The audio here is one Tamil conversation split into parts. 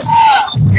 Hallelujah.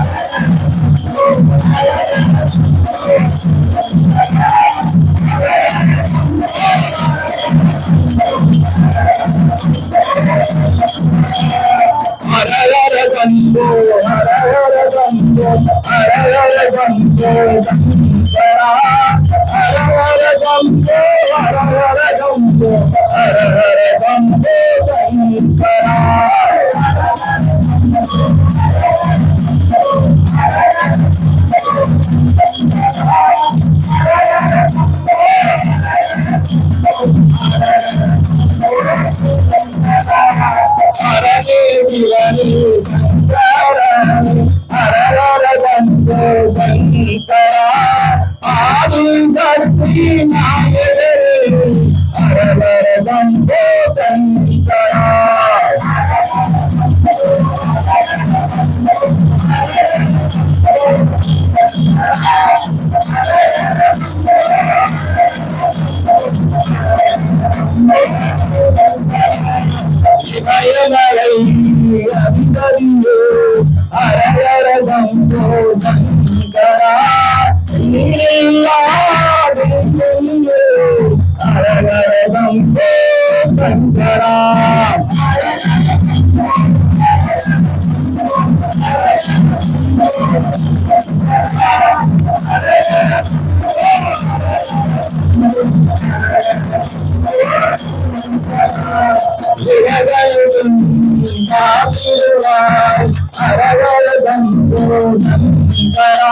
Thank you. Sankara அரகலதம் Sankara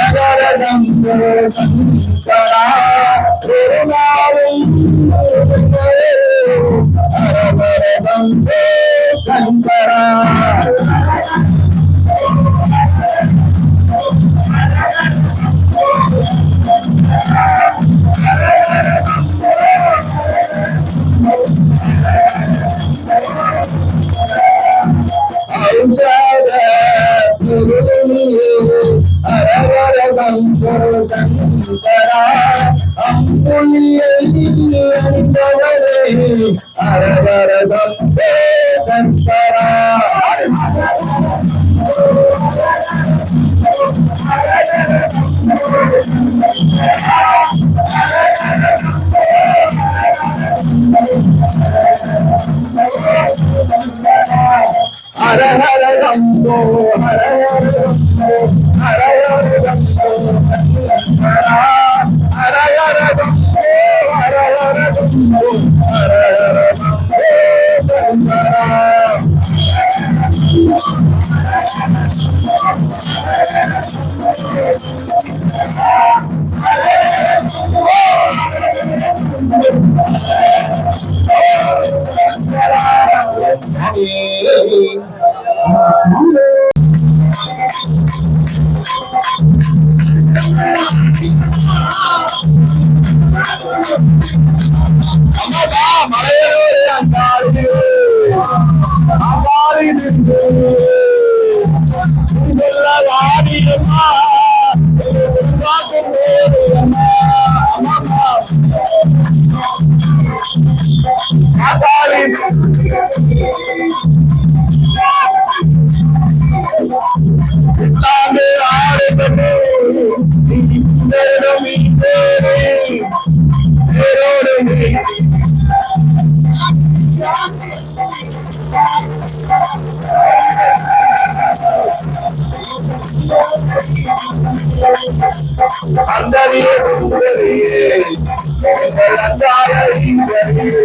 Hare Hare Shambho Sankara Hara Hara Hara Hara Hara Hara Hallelujah. Adore! Sabe a hora do meu, espero me terem, அந்தரியே சுந்தரியே அந்தாய ஈஸ்வரியே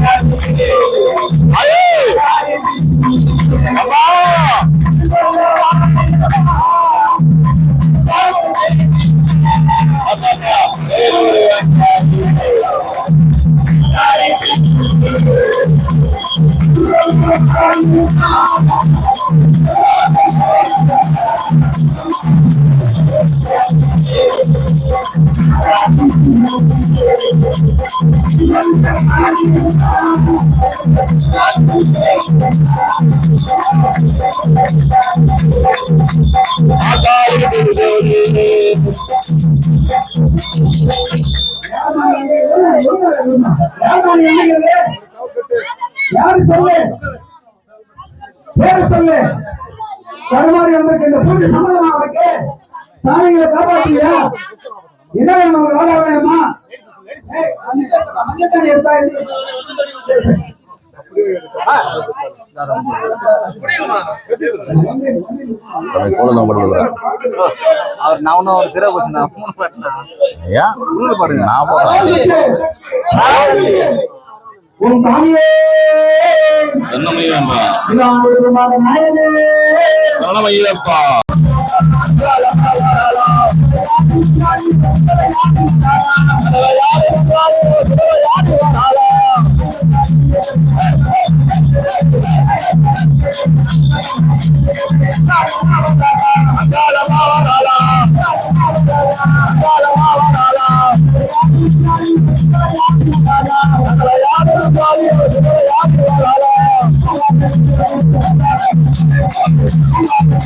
Hallelujah. யாரு சொல்லு? பேரு சொல்லு. கருமாறி வந்திருக்க இந்த பூஜை சம்மதமா உனக்கு சாமிகளை காப்பாற்றியா என்ன வேணும் உங்க வேலை வேணுமா அவர் நான் ஒரு சிறை போச்சுண்ணா மூணு பாட்டுண்ணா ஏன் பாடுங்க நான் போடுறேன் உன் சாமியே என்னமையப்பா கணமையப்பா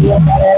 Thank you.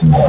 I'm